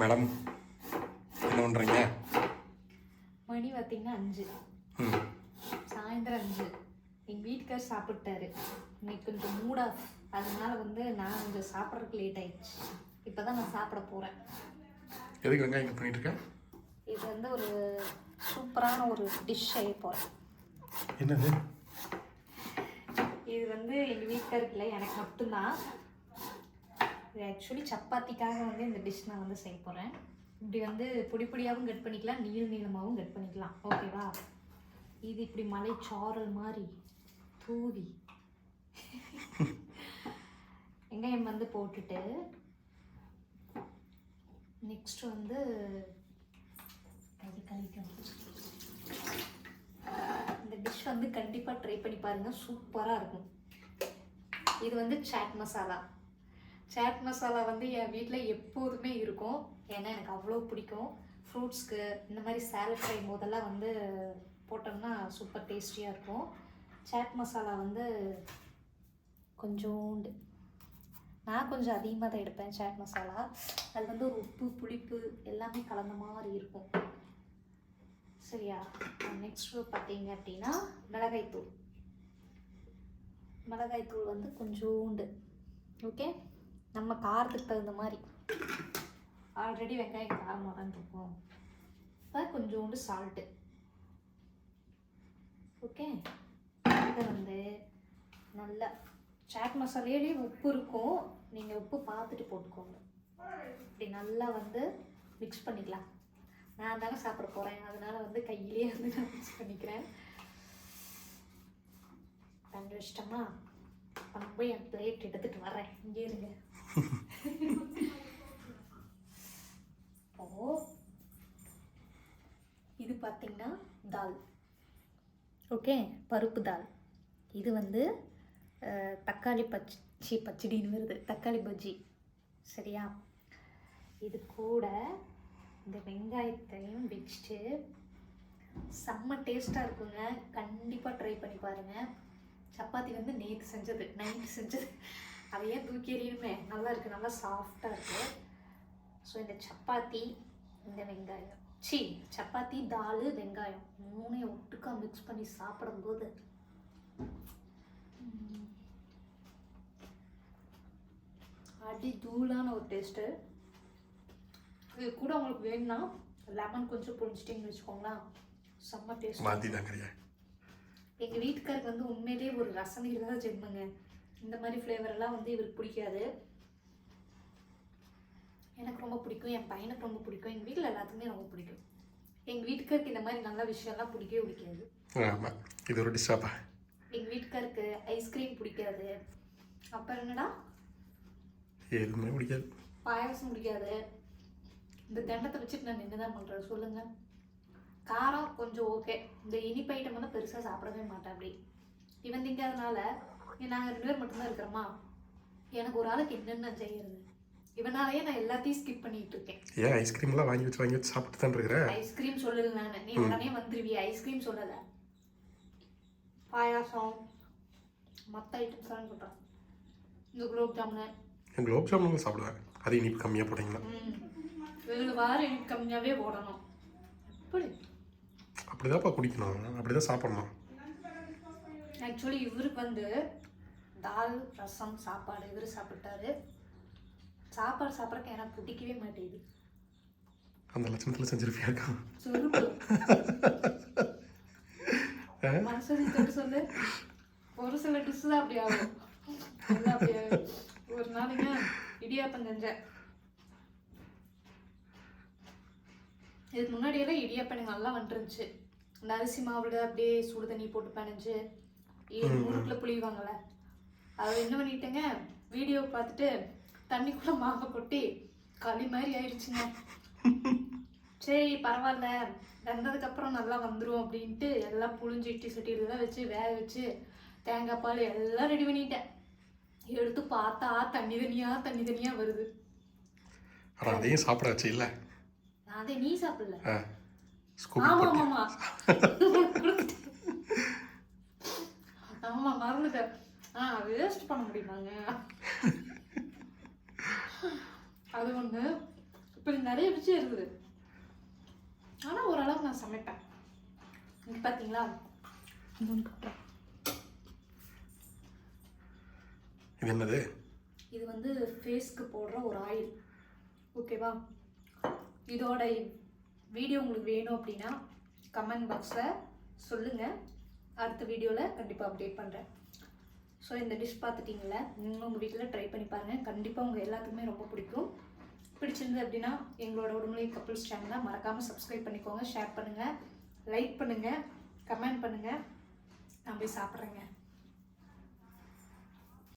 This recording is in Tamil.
மேடம் என்ன பண்ணுறீங்க மணி பார்த்தீங்கன்னா அஞ்சு. சாயந்தரம் அஞ்சு. எங்கள் வீட்டுக்கார் சாப்பிட்டாரு. இன்னைக்கு கொஞ்சம் மூட் ஆஃப் அதனால வந்து நான் கொஞ்சம் சாப்பிட்றதுக்கு லேட் ஆயிடுச்சு. இப்போ தான் நான் சாப்பிட போகிறேன் எதுக்கு வெங்காயம் பண்ணிட்டு இருக்கேன் இது வந்து ஒரு சூப்பரான ஒரு டிஷ் செய்ய போகிறேன் என்னது? இது வந்து எங்கள் வீட்டுக்காருக்கு இல்லை எனக்கு மட்டும்தான். ஆக்சுவலி சப்பாத்திக்காக வந்து இந்த டிஷ் நான் வந்து செய்ய போகிறேன் இப்படி வந்து பொடி பொடியாகவும் கட் பண்ணிக்கலாம் நீள் நீளமாகவும் கட் பண்ணிக்கலாம். ஓகேவா இது இப்படி மலைச்சாரல் மாதிரி தூவி. வெங்காயம் வந்து போட்டுட்டு நெக்ஸ்ட் வந்து கை கழிக்கணும். இந்த டிஷ் வந்து கண்டிப்பாக ட்ரை பண்ணி பாருங்கள் சூப்பராக இருக்கும். இது வந்து சாட் மசாலா சாட் மசாலா வந்து என் வீட்டில் எப்போதுமே இருக்கும். ஏன்னா எனக்கு அவ்வளோ பிடிக்கும். ஃப்ரூட்ஸ்க்கு இந்த மாதிரி சேலட் செய்யும் போதெல்லாம் வந்து போட்டோம்னா சூப்பர் டேஸ்டியாக இருக்கும். சாட் மசாலா வந்து கொஞ்சோண்டு. நான் கொஞ்சம் அதிகமாக தான் எடுப்பேன் சாட் மசாலா அது வந்து ஒரு உப்பு புளிப்பு எல்லாமே கலந்த மாதிரி இருக்கும். சரியா? நெக்ஸ்ட் பார்த்தீங்க அப்படின்னா மிளகாய்த்தூள். மிளகாய்த்தூள் வந்து கொஞ்சோண்டு. ஓகே நம்ம காரத்துக்கு தகுந்த மாதிரி. ஆல்ரெடி வெங்காயம் காரமாக தான் இருக்கும் அது கொஞ்சோண்டு சால்ட்டு ஓகே இதை வந்து நல்லா சாட் மசாலையிலேயே உப்பு இருக்கும். நீங்கள் உப்பு பார்த்துட்டு போட்டுக்கோங்க. இப்படி நல்லா வந்து மிக்ஸ் பண்ணிக்கலாம். நான் தானே சாப்பிட போகிறேன் அதனால் வந்து கையிலேயே வந்து நான் மிக்ஸ் பண்ணிக்கிறேன். ரெண்டு வச்சிட்டோமா? நான் போய் என் பிளேட் எடுத்துட்டு வரேன் இங்கே இருங்க. ஓ இது பார்த்தீங்கன்னா தால். ஓகே? பருப்பு தால். இது வந்து தக்காளி பச்சி பச்சடின்னு வருது. தக்காளி பஜ்ஜி. சரியா? இது கூட இந்த வெங்காயத்தையும் வச்சுட்டு செம்ம டேஸ்ட்டாக இருக்குங்க. கண்டிப்பாக ட்ரை பண்ணி பாருங்கள் சப்பாத்தி வந்து நேற்று செஞ்சது. நைட்டு செஞ்சது. அதையே தூக்கி எறியுமே. நல்லா இருக்குது நல்லா சாஃப்டாக இருக்குது ஸோ இந்த சப்பாத்தி இந்த வெங்காயம். சி சப்பாத்தி தால் வெங்காயம் மூணையும் ஒட்டுக்கா மிக்ஸ் பண்ணி சாப்பிடும்போது அடி தூளான ஒரு டேஸ்ட்டு இது கூட உங்களுக்கு வேணும்னா லெமன் கொஞ்சம் புளிச்சிட்டிங்கன்னு வச்சுக்கோங்களேன். செம்ம டேஸ்ட் மாற்றி தாங்கறியா எங்கள் வீட்டுக்காருக்கு வந்து உண்மையிலேயே ஒரு ரசம் இல்லாத ஜென்மங்க. இந்த மாதிரி ஃப்ளேவர் எல்லாம் வந்து இவருக்கு பிடிக்காது. எனக்கு ரொம்ப பிடிக்கும். என் பையனுக்கு ரொம்ப பிடிக்கும். எங்கள் வீட்டில் எல்லாத்துக்குமே ரொம்ப பிடிக்கும். எங்கள் வீட்டுக்காருக்கு இந்த மாதிரி நல்ல விஷயம்லாம் பிடிக்கவே பிடிக்காது. ஆமாம் இது ஒரு டிஷ்ஷாப்பா எங்கள் வீட்டுக்காருக்கு ஐஸ்கிரீம் பிடிக்காது. அப்புறம் என்னடா? எதுவுமே பிடிக்காது. பாயாசம் பிடிக்காது. இந்த தண்டத்தை வச்சுட்டு நான் என்ன தான் பண்ணுறேன் சொல்லுங்கள் காரம் கொஞ்சம் ஓகே இந்த இனிப்பு ஐட்டம் வந்து பெருசாக சாப்பிடவே மாட்டேன் அப்படி இவன் திங்காதனால நாங்கள் ரெண்டு பேர் மட்டும்தான் இருக்கிறோமா? எனக்கு ஒரு ஆளுக்கு என்னென்ன செய்யறது? இவனாலேயே நான் எல்லாத்தையும் ஸ்கிப் பண்ணிட்டு இருக்கேன். ஏன் ஐஸ்கிரீம்லாம் வாங்கி வச்சு வாங்கி வச்சு சாப்பிட்டு தான் இருக்கிற? ஐஸ்கிரீம் சொல்லல நான். நீ உடனே வந்துருவி ஐஸ்கிரீம் சொல்லலை. பாயாசம் மற்ற ஐட்டம்ஸ் தான் சொல்கிறேன் இந்த குலோப் ஜாமுன். என் குலோப் ஜாமுன் சாப்பிடுவேன். அது இனிப்பு கம்மியாக போட்டிங்கன்னா. ம். ஏழு வாரம் எனக்கு கம்மியாகவே போடணும். எப்படி? அப்படிதான்ப்பா குடிக்கணும். அப்படிதான் சாப்பிடணும். ஆக்சுவலி இவருக்கு வந்து தால் ரசம் சாப்பாடு இவர் சாப்பிட்டாரு. சாப்பாடு சாப்பிட்றக்கு எனக்கு பிடிக்கவே மாட்டேங்குது. அந்த லட்சணத்தில் செஞ்சிருப்பியா இருக்கா? சுருப்பு மனசு சொல்லு. ஒரு சில டிஷ் தான் அப்படி ஆகும். ஒரு நாளைங்க இடியாப்பம் செஞ்சேன். இதுக்கு முன்னாடியெல்லாம் இடியாப்பம் எனக்கு நல்லா வந்துருந்துச்சு. அந்த அரிசி மாவுல அப்படியே சுடு தண்ணி போட்டு பிணைஞ்சு ஏழு முறுக்கில் புளிவாங்கல்ல அதை என்ன பண்ணிட்டேங்க வீடியோ பார்த்துட்டு தண்ணிக்குள்ள மாவை கொட்டி களி மாதிரி ஆயிடுச்சுங்க. சரி பரவாயில்ல. வெந்ததுக்கு அப்புறம் நல்லா வந்துரும் அப்படின்ட்டு எல்லாம் புழிஞ்சு இட்லி சட்டியிலலாம் வச்சு வேக வச்சு தேங்காய் பால் எல்லாம் ரெடி பண்ணிட்டேன். எடுத்து பார்த்தா தண்ணி தண்ணியா தண்ணி தண்ணியா வருது. அதையும் சாப்பிட வச்சு இல்லை? நான் அதை நீ சாப்பிடல. ஆமா ஆமா. ஆமா மறந்துட்டேன் ஆ வேஸ்ட் பண்ண முடியுமாங்க? அது ஒண்ணு. இப்படி நிறைய விஷயம் இருக்குது. ஆனால் ஓரளவுக்கு நான் சமைப்பேன். காட்டுறேன். இது என்னது? இது வந்து ஃபேஸ்க்கு போடுற ஒரு ஆயில் ஓகேவா இதோட வீடியோ உங்களுக்கு வேணும் அப்படின்னா கமெண்ட் பாக்ஸில் சொல்லுங்கள் அடுத்த வீடியோவில் கண்டிப்பாக அப்டேட் பண்ணுறேன் ஸோ இந்த டிஷ் பார்த்துட்டிங்கள நீங்களும் உங்கள் வீட்டில் ட்ரை பண்ணி பாருங்கள் கண்டிப்பாக உங்கள் எல்லாத்துக்குமே ரொம்ப பிடிக்கும். பிடிச்சிருந்தது அப்படின்னா எங்களோட உடம்புலை கப்புள்ஸ் சேனலை மறக்காமல் சப்ஸ்கிரைப் பண்ணிக்கோங்க ஷேர் பண்ணுங்கள் லைக் பண்ணுங்கள் கமெண்ட் பண்ணுங்கள் நான் போய் சாப்பிட்றேங்க.